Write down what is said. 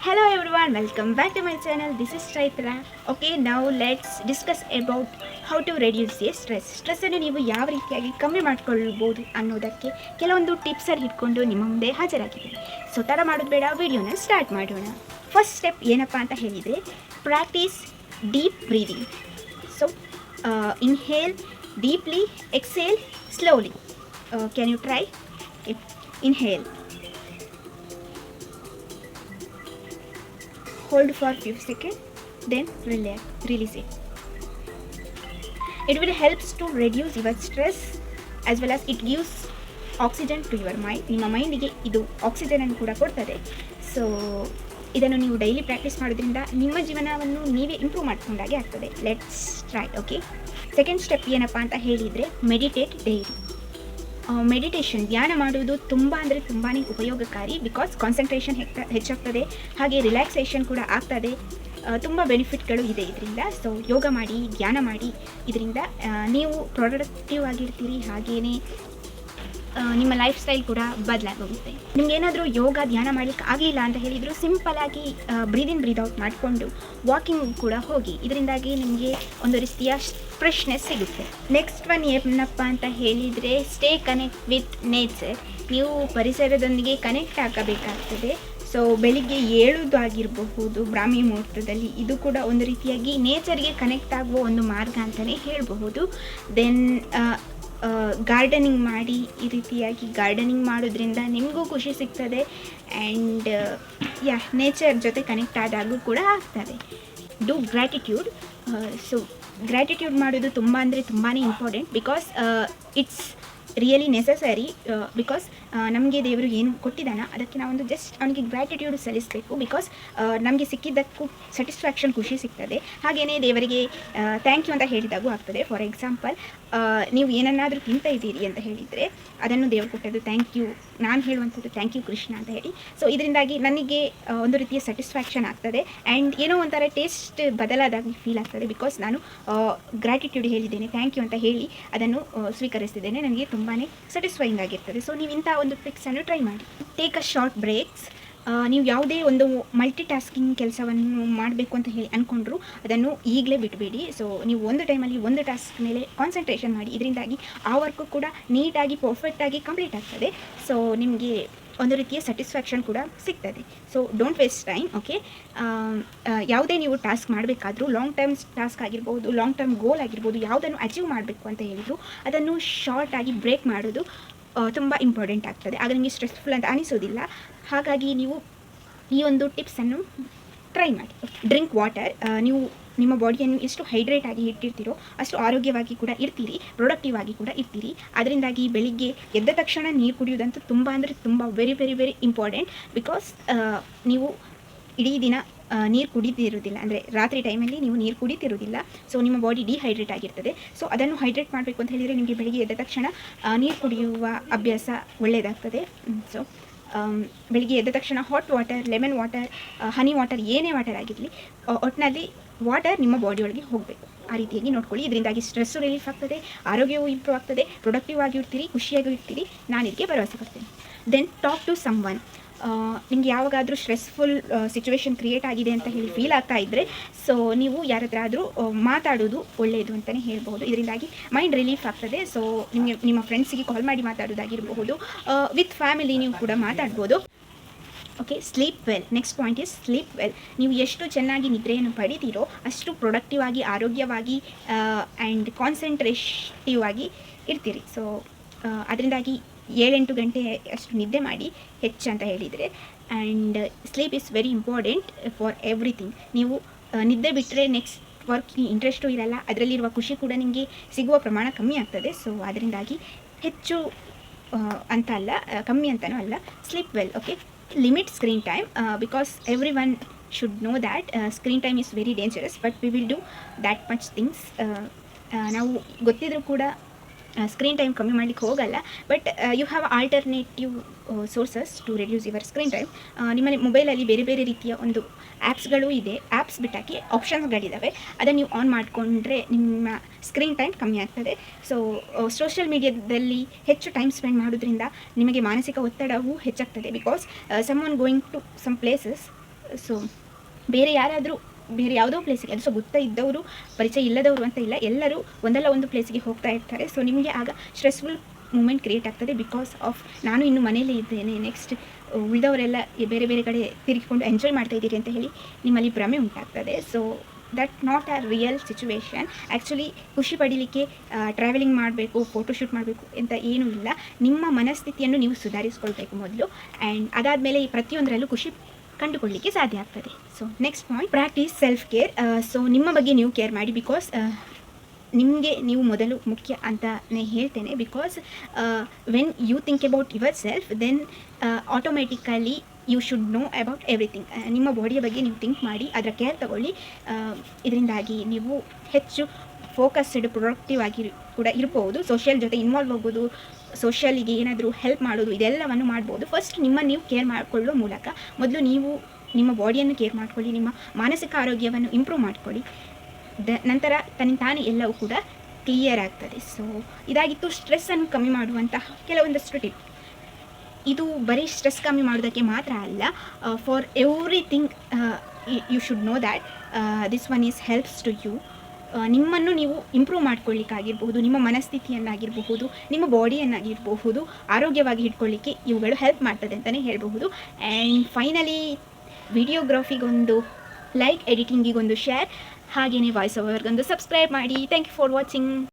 Hello everyone, welcome back to my channel. This is Chaitra. Okay, now let's discuss about how to reduce your stress. ಸ್ಟ್ರೆಸ್ಸನ್ನು ನೀವು ಯಾವ ರೀತಿಯಾಗಿ ಕಮ್ಮಿ ಮಾಡ್ಕೊಳ್ಬೋದು ಅನ್ನೋದಕ್ಕೆ ಕೆಲವೊಂದು ಟಿಪ್ಸಲ್ಲಿ ಇಟ್ಕೊಂಡು ನಿಮ್ಮ ಮುಂದೆ ಹಾಜರಾಗಿದ್ದೀನಿ ಸೊ ತಡ ಮಾಡೋದು ಬೇಡ ವಿಡಿಯೋನ ಸ್ಟಾರ್ಟ್ ಮಾಡೋಣ ಫಸ್ಟ್ ಸ್ಟೆಪ್ ಏನಪ್ಪ ಅಂತ ಹೇಳಿದರೆ practice deep breathing so inhale deeply exhale slowly can you try inhale hold for few seconds, then relax release it. It will helps to reduce your stress as well as it gives oxygen to your mind ನಿಮ್ಮ ಮೈಂಡಿಗೆ ಇದು ಆಕ್ಸಿಜನನ್ನು ಕೂಡ ಕೊಡ್ತದೆ. So ಇದನ್ನು ನೀವು daily practice ಮಾಡೋದ್ರಿಂದ ನಿಮ್ಮ ಜೀವನವನ್ನು ನೀವೇ ಇಂಪ್ರೂವ್ ಮಾಡ್ಕೊಂಡಾಗೆ ಆಗ್ತದೆ. Let's try okay second step ಏನಪ್ಪ ಅಂತ ಹೇಳಿದರೆ ಮೆಡಿಟೇಟ್ ಡೈಲಿ ಮೆಡಿಟೇಷನ್ ಧ್ಯಾನ ಮಾಡುವುದು ತುಂಬ ಅಂದರೆ ತುಂಬಾ ಉಪಯೋಗಕಾರಿ ಬಿಕಾಸ್ ಕಾನ್ಸಂಟ್ರೇಷನ್ ಹೆಚ್ಚ, ಹೆಚ್ಚಾಗ್ತದೆ. ಹಾಗೆ ರಿಲ್ಯಾಕ್ಸೇಷನ್ ಕೂಡ ಆಗ್ತದೆ. ತುಂಬ ಬೆನಿಫಿಟ್ಗಳು ಇದೆ ಇದರಿಂದ. ಸೊ ಯೋಗ ಮಾಡಿ, ಧ್ಯಾನ ಮಾಡಿ, ಇದರಿಂದ ನೀವು ಪ್ರೊಡಕ್ಟಿವ್ ಆಗಿರ್ತೀರಿ. ಹಾಗೆಯೇ ನಿಮ್ಮ ಲೈಫ್ ಸ್ಟೈಲ್ ಕೂಡ ಬದಲಾಗೋಗುತ್ತೆ. ನಿಮ್ಗೆ ಏನಾದರೂ ಯೋಗ, ಧ್ಯಾನ ಮಾಡಲಿಕ್ಕೆ ಆಗಲಿಲ್ಲ ಅಂತ ಹೇಳಿದ್ರು ಆಗಿ ಬ್ರೀದ್ ಇನ್ ಬ್ರೀದ್ ಔಟ್ ಮಾಡಿಕೊಂಡು ವಾಕಿಂಗ್ ಕೂಡ ಹೋಗಿ. ಇದರಿಂದಾಗಿ ನಿಮಗೆ ಒಂದು ರೀತಿಯ ಫ್ರೆಶ್ನೆಸ್ ಸಿಗುತ್ತೆ. ನೆಕ್ಸ್ಟ್ ಒನ್ ಏನಪ್ಪ ಅಂತ ಹೇಳಿದರೆ ಸ್ಟೇ ಕನೆಕ್ಟ್ ವಿತ್ ನೇಚರ್ ನೀವು ಪರಿಸರದೊಂದಿಗೆ ಕನೆಕ್ಟ್ ಆಗಬೇಕಾಗ್ತದೆ. ಸೊ ಬೆಳಿಗ್ಗೆ ಏಳುವುದು ಆಗಿರಬಹುದು, ಬ್ರಾಹ್ಮಿ ಮುಹೂರ್ತದಲ್ಲಿ ಇದು ಕೂಡ ಒಂದು ರೀತಿಯಾಗಿ ನೇಚರ್ಗೆ ಕನೆಕ್ಟ್ ಆಗುವ ಒಂದು ಮಾರ್ಗ ಅಂತಲೇ ಹೇಳಬಹುದು. ದೆನ್ ಗಾರ್ಡನಿಂಗ್ ಮಾಡಿ ಈ ರೀತಿಯಾಗಿ ಗಾರ್ಡನಿಂಗ್ ಮಾಡೋದ್ರಿಂದ ನಿಮಗೂ ಖುಷಿ ಸಿಗ್ತದೆ ಆ್ಯಂಡ್ ಯಾ ನೇಚರ್ ಜೊತೆ ಕನೆಕ್ಟ್ ಆದಾಗೂ ಕೂಡ ಆಗ್ತದೆ. ಡು ಗ್ರ್ಯಾಟಿಟ್ಯೂಡ್ ಸೊ ಗ್ರ್ಯಾಟಿಟ್ಯೂಡ್ ಮಾಡೋದು ತುಂಬ ಅಂದರೆ ತುಂಬಾ important because it's really necessary because ನಮಗೆ ದೇವರು ಏನು ಕೊಟ್ಟಿದ್ದಾನ ಅದಕ್ಕೆ ನಾವೊಂದು ಜಸ್ಟ್ ಅವನಿಗೆ ಗ್ರ್ಯಾಟಿಟ್ಯೂಡ್ ಸಲ್ಲಿಸಬೇಕು ಬಿಕಾಸ್ ನಮಗೆ ಸಿಕ್ಕಿದ್ದಕ್ಕೂ ಸ್ಯಾಟಿಸ್ಫ್ಯಾಕ್ಷನ್ ಖುಷಿ ಸಿಗ್ತದೆ. ಹಾಗೆಯೇ ದೇವರಿಗೆ ಥ್ಯಾಂಕ್ ಯು ಅಂತ ಹೇಳಿದಾಗೂ ಆಗ್ತದೆ. ಫಾರ್ ಎಕ್ಸಾಂಪಲ್ ನೀವು ಏನನ್ನಾದರೂ ತಿಂತ ಇದ್ದೀರಿ ಅಂತ ಹೇಳಿದರೆ ಅದನ್ನು ದೇವರು ಕೊಟ್ಟದ್ದು ಥ್ಯಾಂಕ್ ಯು ನಾನು ಹೇಳುವಂಥದ್ದು ಥ್ಯಾಂಕ್ ಯು ಕೃಷ್ಣ ಅಂತ ಹೇಳಿ. ಸೊ ಇದರಿಂದಾಗಿ ನನಗೆ ಒಂದು ರೀತಿಯ ಸ್ಯಾಟಿಸ್ಫ್ಯಾಕ್ಷನ್ ಆಗ್ತದೆ. ಆ್ಯಂಡ್ ಏನೋ ಒಂಥರ ಟೇಸ್ಟ್ ಬದಲಾದಾಗಿ ಫೀಲ್ ಆಗ್ತದೆ ಬಿಕಾಸ್ ನಾನು ಗ್ರ್ಯಾಟಿಟ್ಯೂಡ್ ಹೇಳಿದ್ದೇನೆ ಥ್ಯಾಂಕ್ ಯು ಅಂತ ಹೇಳಿ ಅದನ್ನು ಸ್ವೀಕರಿಸ್ತಿದ್ದೇನೆ. ನನಗೆ ತುಂಬಾ ಸ್ಯಾಟಿಸ್ಫೈಯಿಂಗ್ ಆಗಿರ್ತದೆ. ಸೊ ನೀವು ಇಂಥ ಒಂದು ಟ್ರಿಕ್ಸನ್ನು ಟ್ರೈ ಮಾಡಿ. ಟೇಕ್ ಅ ಶಾರ್ಟ್ ಬ್ರೇಕ್ಸ್ ನೀವು ಯಾವುದೇ ಒಂದು ಮಲ್ಟಿ ಟಾಸ್ಕಿಂಗ್ ಕೆಲಸವನ್ನು ಮಾಡಬೇಕು ಅಂತ ಹೇಳಿ ಅಂದ್ಕೊಂಡ್ರು ಅದನ್ನು ಈಗಲೇ ಬಿಡಬೇಡಿ ಸೊ ನೀವು ಒಂದು ಟೈಮಲ್ಲಿ ಒಂದು ಟಾಸ್ಕ್ ಮೇಲೆ ಕಾನ್ಸಂಟ್ರೇಷನ್ ಮಾಡಿ, ಇದರಿಂದಾಗಿ ಆ ವರ್ಕು ಕೂಡ ನೀಟಾಗಿ ಪರ್ಫೆಕ್ಟಾಗಿ ಕಂಪ್ಲೀಟ್ ಆಗ್ತದೆ. ಸೊ ನಿಮಗೆ ಒಂದು ರೀತಿಯ ಸ್ಯಾಟಿಸ್ಫ್ಯಾಕ್ಷನ್ ಕೂಡ ಸಿಗ್ತದೆ. So don't waste time okay ಯಾವುದೇ ನೀವು ಟಾಸ್ಕ್ ಮಾಡಬೇಕಾದ್ರೂ ಲಾಂಗ್ ಟರ್ಮ್ ಟಾಸ್ಕ್ ಆಗಿರ್ಬೋದು ಲಾಂಗ್ ಟರ್ಮ್ ಗೋಲ್ ಆಗಿರ್ಬೋದು, ಯಾವುದನ್ನು ಅಚೀವ್ ಮಾಡಬೇಕು ಅಂತ ಹೇಳಿದ್ರು, ಅದನ್ನು ಶಾರ್ಟಾಗಿ ಬ್ರೇಕ್ ಮಾಡೋದು ತುಂಬ ಇಂಪಾರ್ಟೆಂಟ್ ಆಗ್ತದೆ. ಆಗ ನಿಮಗೆ ಸ್ಟ್ರೆಸ್ಫುಲ್ ಅಂತ ಅನಿಸೋದಿಲ್ಲ. ಹಾಗಾಗಿ ನೀವು ಈ ಒಂದು ಟಿಪ್ಸನ್ನು ಟ್ರೈ ಮಾಡಿ. ಡ್ರಿಂಕ್ ವಾಟರ್ ನೀವು ನಿಮ್ಮ ಬಾಡಿಯನ್ನು ಎಷ್ಟು ಹೈಡ್ರೇಟ್ ಆಗಿ ಇಟ್ಟಿರ್ತೀರೋ ಅಷ್ಟು ಆರೋಗ್ಯವಾಗಿ ಕೂಡ ಇರ್ತೀರಿ ಪ್ರೊಡಕ್ಟಿವ್ ಆಗಿ ಕೂಡ ಇರ್ತೀರಿ. ಅದರಿಂದಾಗಿ ಬೆಳಿಗ್ಗೆ ಎದ್ದ ತಕ್ಷಣ ನೀರು ಕುಡಿಯೋದಂತೂ ತುಂಬ ಅಂದರೆ ತುಂಬ very very very important because ನೀವು ಇಡೀ ದಿನ ನೀರು ಕುಡಿತಿರೋದಿಲ್ಲ ಅಂದರೆ ರಾತ್ರಿ ಟೈಮಲ್ಲಿ ನೀವು ನೀರು ಕುಡಿತಿರೋದಿಲ್ಲ ಸೊ ನಿಮ್ಮ ಬಾಡಿ ಡಿಹೈಡ್ರೇಟ್ ಆಗಿರ್ತದೆ. ಸೊ ಅದನ್ನು ಹೈಡ್ರೇಟ್ ಮಾಡಬೇಕು ಅಂತ ಹೇಳಿದರೆ ನಿಮಗೆ ಬೆಳಿಗ್ಗೆ ಎದ್ದ ತಕ್ಷಣ ನೀರು ಕುಡಿಯುವ ಅಭ್ಯಾಸ ಒಳ್ಳೆಯದಾಗ್ತದೆ. ಸೊ ಬೆಳಿಗ್ಗೆ ಎದ್ದ ತಕ್ಷಣ hot water lemon water honey water ಏನೇ ವಾಟರ್ ಆಗಿರಲಿ ಒಟ್ಟಿನಲ್ಲಿ ವಾಟರ್ ನಿಮ್ಮ ಬಾಡಿಯೊಳಗೆ ಹೋಗಬೇಕು. ಆ ರೀತಿಯಾಗಿ ನೋಡ್ಕೊಳ್ಳಿ. ಇದರಿಂದಾಗಿ ಸ್ಟ್ರೆಸ್ಸು ರಿಲೀಫ್ ಆಗ್ತದೆ, ಆರೋಗ್ಯವು ಇಂಪ್ರೂವ್ ಆಗ್ತದೆ ಪ್ರೊಡಕ್ಟಿವ್ ಆಗಿ ಇರ್ತೀರಿ, ಖುಷಿಯಾಗಿ ಇರ್ತೀರಿ. ನಾನು ಇದಕ್ಕೆ ಭರವಸೆ ಕೊಡ್ತೇನೆ. Then talk to someone ನಿಮ್ಗೆ ಯಾವಾಗಾದರೂ ಸ್ಟ್ರೆಸ್ಫುಲ್ ಸಿಚುವೇಶನ್ ಕ್ರಿಯೇಟ್ ಆಗಿದೆ ಅಂತ ಹೇಳಿ ಫೀಲ್ ಆಗ್ತಾ ಇದ್ದರೆ ಸೊ ನೀವು ಯಾರ ಹತ್ರ ಆದರೂ ಮಾತಾಡೋದು ಒಳ್ಳೆಯದು ಅಂತಲೇ ಹೇಳ್ಬೋದು ಇದರಿಂದಾಗಿ ಮೈಂಡ್ ರಿಲೀಫ್ ಆಗ್ತದೆ. ಸೊ ನಿಮಗೆ, ನಿಮ್ಮ ಫ್ರೆಂಡ್ಸಿಗೆ ಕಾಲ್ ಮಾಡಿ ಮಾತಾಡೋದಾಗಿರ್ಬಹುದು. ವಿತ್ ಫ್ಯಾಮಿಲಿ ನೀವು ಕೂಡ ಮಾತಾಡ್ಬೋದು. Okay sleep well next point is sleep well ನೀವು ಎಷ್ಟು ಚೆನ್ನಾಗಿ ನಿದ್ರೆಯನ್ನು ಪಡಿತೀರೋ ಅಷ್ಟು ಪ್ರೊಡಕ್ಟಿವ್ ಆಗಿ, ಆರೋಗ್ಯವಾಗಿ ಆ್ಯಂಡ್ ಕಾನ್ಸಂಟ್ರೇಷಿವ್ ಆಗಿ ಇರ್ತೀರಿ. ಸೊ ಅದರಿಂದಾಗಿ ಏಳೆಂಟು ಗಂಟೆ ಅಷ್ಟು ನಿದ್ದೆ ಮಾಡಿ ಹೆಚ್ಚು ಅಂತ ಹೇಳಿದರೆ. And sleep is very important for everything ನೀವು ನಿದ್ದೆ ಬಿಟ್ಟರೆ ನೆಕ್ಸ್ಟ್ ವರ್ಕ್ ಇಂಟ್ರೆಸ್ಟು ಇರಲ್ಲ. ಅದರಲ್ಲಿರುವ ಖುಷಿ ಕೂಡ ನಿಮಗೆ ಸಿಗುವ ಪ್ರಮಾಣ ಕಮ್ಮಿ ಆಗ್ತದೆ. ಸೊ ಅದರಿಂದಾಗಿ ಹೆಚ್ಚು ಅಂತ ಅಲ್ಲ ಕಮ್ಮಿ ಅಂತಲೂ ಅಲ್ಲ sleep well okay limit screen time because everyone should know that screen time is very dangerous but we will do that much things ನಾವು ಗೊತ್ತಿದ್ರೂ ಕೂಡ ಸ್ಕ್ರೀನ್ ಟೈಮ್ ಕಮ್ಮಿ ಮಾಡಲಿಕ್ಕೆ ಹೋಗಲ್ಲ but you have alternative sources to reduce your screen time ನಿಮ್ಮ ಮೊಬೈಲಲ್ಲಿ ಬೇರೆ ಬೇರೆ ರೀತಿಯ ಒಂದು ಆ್ಯಪ್ಸ್ಗಳು ಇದೆ. ಆ್ಯಪ್ಸ್ ಬಿಟ್ಟಾಕಿ ಆಪ್ಷನ್ಸ್ಗಳಿದ್ದಾವೆ ಅದನ್ನು ನೀವು ಆನ್ ಮಾಡಿಕೊಂಡ್ರೆ ನಿಮ್ಮ ಸ್ಕ್ರೀನ್ ಟೈಮ್ ಕಮ್ಮಿ ಆಗ್ತದೆ. ಸೊ ಸೋಷಿಯಲ್ ಮೀಡಿಯಾದಲ್ಲಿ ಹೆಚ್ಚು ಟೈಮ್ ಸ್ಪೆಂಡ್ ಮಾಡೋದ್ರಿಂದ ನಿಮಗೆ ಮಾನಸಿಕ ಒತ್ತಡವೂ ಹೆಚ್ಚಾಗ್ತದೆ. Because someone going to some places so ಬೇರೆ ಯಾರಾದರೂ ಬೇರೆ ಯಾವುದೋ ಪ್ಲೇಸಿಗೆ ಅದು ಸೊ ಗೊತ್ತಾ ಇದ್ದವರು, ಪರಿಚಯ ಇಲ್ಲದವರು ಅಂತ ಇಲ್ಲ, ಎಲ್ಲರೂ ಒಂದಲ್ಲ ಒಂದು ಪ್ಲೇಸಿಗೆ ಹೋಗ್ತಾ ಇರ್ತಾರೆ. ಸೊ ನಿಮಗೆ ಆಗ ಸ್ಟ್ರೆಸ್ಫುಲ್ ಮೂಮೆಂಟ್ ಕ್ರಿಯೇಟ್ ಆಗ್ತದೆ ಬಿಕಾಸ್ ಆಫ್ ನಾನು ಇನ್ನು ಮನೆಯಲ್ಲೇ ಇದ್ದೇನೆ. ನೆಕ್ಸ್ಟ್ ಉಳಿದವರೆಲ್ಲ ಬೇರೆ ಬೇರೆ ಕಡೆ ತಿರುಗಿಕೊಂಡು ಎಂಜಾಯ್ ಮಾಡ್ತಾ ಇದ್ದೀರಿ ಅಂತ ಹೇಳಿ ನಿಮ್ಮಲ್ಲಿ ಭ್ರಮೆ ಉಂಟಾಗ್ತದೆ. So that not a real situation actually ಖುಷಿ ಪಡೀಲಿಕ್ಕೆ ಟ್ರಾವೆಲಿಂಗ್ ಮಾಡಬೇಕು ಫೋಟೋಶೂಟ್ ಮಾಡಬೇಕು ಅಂತ ಏನೂ ಇಲ್ಲ. ನಿಮ್ಮ ಮನಸ್ಥಿತಿಯನ್ನು ನೀವು ಸುಧಾರಿಸ್ಕೊಳ್ಬೇಕು ಮೊದಲು. ಆ್ಯಂಡ್ ಅದಾದಮೇಲೆ ಈ ಪ್ರತಿಯೊಂದರಲ್ಲೂ ಖುಷಿ ಕಂಡುಕೊಳ್ಳಿಕ್ಕೆ ಸಾಧ್ಯ ಆಗ್ತದೆ. So next point practice self care so ನಿಮ್ಮ ಬಗ್ಗೆ ನೀವು ಕೇರ್ ಮಾಡಿ ಬಿಕಾಸ್ ನಿಮಗೆ ನೀವು ಮೊದಲು ಮುಖ್ಯ ಅಂತಲೇ ಹೇಳ್ತೇನೆ because when you think about yourself then automatically you should know about everything ನಿಮ್ಮ ಬಾಡಿಯ ಬಗ್ಗೆ ನೀವು ಥಿಂಕ್ ಮಾಡಿ, ಅದರ ಕೇರ್ ತಗೊಳ್ಳಿ. ಇದರಿಂದಾಗಿ ನೀವು ಹೆಚ್ಚು ಫೋಕಸ್ಡ್ ಪ್ರೊಡಕ್ಟಿವ್ ಆಗಿ ಕೂಡ ಇರ್ಬೋದು. ಸೋಷಿಯಲ್ ಜೊತೆ ಇನ್ವಾಲ್ವ್ ಆಗೋದು ಸೋಷಿಯಲಿಗೆ ಏನಾದರೂ ಹೆಲ್ಪ್ ಮಾಡೋದು, ಇದೆಲ್ಲವನ್ನು ಮಾಡ್ಬೋದು. ಫಸ್ಟ್ ನಿಮ್ಮ ನೀವು ಕೇರ್ ಮಾಡಿಕೊಳ್ಳುವ ಮೂಲಕ ಮೊದಲು ನೀವು ನಿಮ್ಮ ಬಾಡಿಯನ್ನು ಕೇರ್ ಮಾಡ್ಕೊಳ್ಳಿ, ನಿಮ್ಮ ಮಾನಸಿಕ ಆರೋಗ್ಯವನ್ನು ಇಂಪ್ರೂವ್ ಮಾಡ್ಕೊಳ್ಳಿ. ದ, ನಂತರ ತನ್ನ ತಾನೇ ಎಲ್ಲವೂ ಕೂಡ ಕ್ಲಿಯರ್ ಆಗ್ತದೆ. ಸೊ ಇದಾಗಿತ್ತು ಸ್ಟ್ರೆಸ್ಸನ್ನು ಕಮ್ಮಿ ಮಾಡುವಂತಹ ಕೆಲವೊಂದಷ್ಟು ಟಿಪ್ ಇದು ಬರೀ ಸ್ಟ್ರೆಸ್ ಕಮ್ಮಿ ಮಾಡೋದಕ್ಕೆ ಮಾತ್ರ ಅಲ್ಲ for everything you should know that this one is helps to you ನಿಮ್ಮನ್ನು ನೀವು ಇಂಪ್ರೂವ್ ಮಾಡ್ಕೊಳ್ಳಿಕ್ಕಾಗಿರ್ಬಹುದು, ನಿಮ್ಮ ಮನಸ್ಥಿತಿಯನ್ನಾಗಿರಬಹುದು, ನಿಮ್ಮ ಬಾಡಿಯನ್ನಾಗಿರಬಹುದು ಆರೋಗ್ಯವಾಗಿ ಇಟ್ಕೊಳ್ಳಿಕ್ಕೆ ಇವುಗಳು ಹೆಲ್ಪ್ ಮಾಡ್ತದೆ ಅಂತಲೇ ಹೇಳಬಹುದು. ಆ್ಯಂಡ್ ಫೈನಲಿ ವಿಡಿಯೋಗ್ರಾಫಿಗೊಂದು ಲೈಕ್ ಎಡಿಟಿಂಗಿಗೊಂದು ಶೇರ್ ಹಾಗೆಯೇ ವಾಯ್ಸ್ ಓವರ್ಗೊಂದು ಸಬ್ಸ್ಕ್ರೈಬ್ ಮಾಡಿ. Thank you for watching